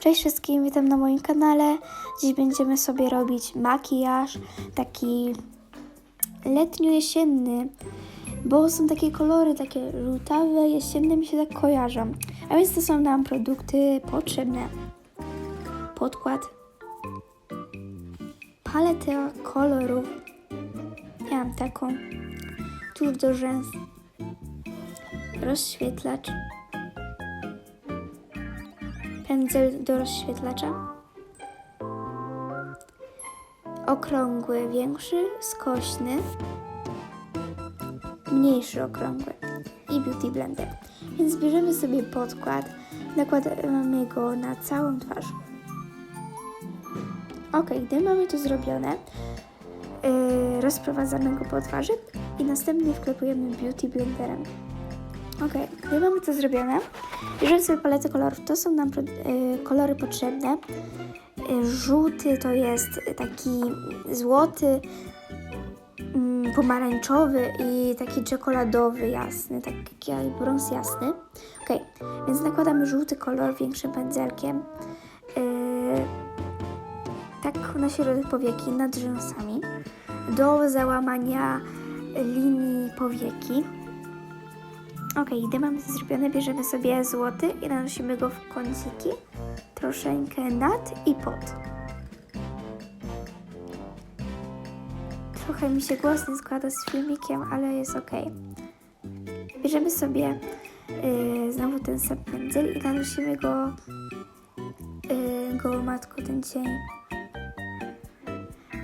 Cześć wszystkim, witam na moim kanale. Dziś będziemy sobie robić makijaż taki letnio-jesienny, bo są takie kolory, takie żółtawe, jesienne mi się tak kojarzą. A więc to są nam produkty potrzebne. Podkład, paleta kolorów, ja mam taką, tuż do rzęs, rozświetlacz, pędzel do rozświetlacza. Okrągły, większy, skośny, mniejszy, okrągły i beauty blender. Więc bierzemy sobie podkład, nakładamy go na całą twarz. Ok, gdy mamy to zrobione, yy, rozprowadzamy go po twarzy i następnie wklepujemy beauty blenderem. Ok, gdy mamy to zrobione, bierzemy sobie paletę kolorów. To są nam y, kolory potrzebne. Y, żółty to jest taki złoty, mm, pomarańczowy i taki czekoladowy jasny, taki brąz jasny. Ok, więc nakładamy żółty kolor większym pędzelkiem. Y, tak na środek powieki nad rzęsami. Do załamania linii powieki. Ok, gdy mamy to zrobione, bierzemy sobie złoty i nanosimy go w kąciki, troszeczkę nad i pod. Trochę mi się głos nie składa z filmikiem, ale jest ok. Bierzemy sobie yy, znowu ten sam pędzel i nanosimy go yy, go matko ten cień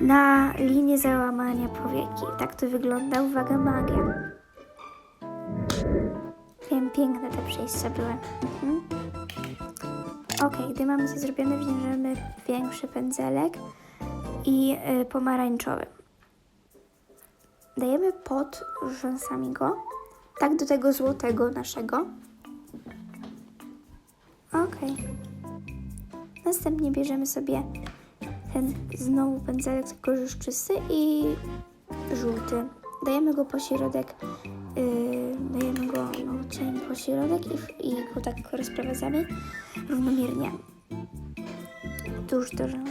na linię załamania powieki. Tak to wygląda. Uwaga, magia. Piękne te przejścia były. Mhm. Ok, gdy mamy to zrobione, bierzemy większy pędzelek i y, pomarańczowy. Dajemy pod rzęsami go, tak do tego złotego naszego. Ok. Następnie bierzemy sobie ten znowu pędzelek, tylko już czysty i żółty. Dajemy go po środek, yy, dajemy go no, cień po środek i, i go tak rozprowadzamy równomiernie. Tuż do rzęs.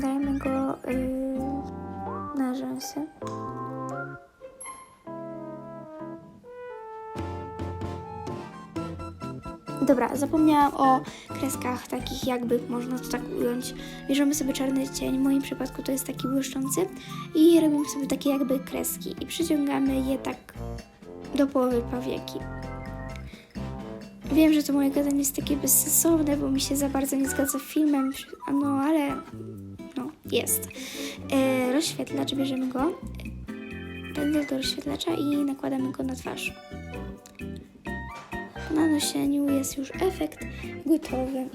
Dajemy go yy, na rzęsy. Dobra, zapomniałam o kreskach takich jakby, można to tak ująć. Bierzemy sobie czarny cień, w moim przypadku to jest taki błyszczący i robimy sobie takie jakby kreski i przyciągamy je tak do połowy powieki. Wiem, że to moje gadanie jest takie bezsensowne, bo mi się za bardzo nie zgadza filmem, no ale no, jest. E, rozświetlacz, bierzemy go, pędzel do rozświetlacza i nakładamy go na twarz. Po nanoszeniu jest już efekt gotowy.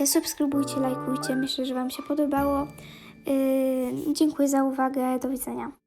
E, Subskrybujcie, lajkujcie. Myślę, że Wam się podobało. Yy, dziękuję za uwagę. Do widzenia.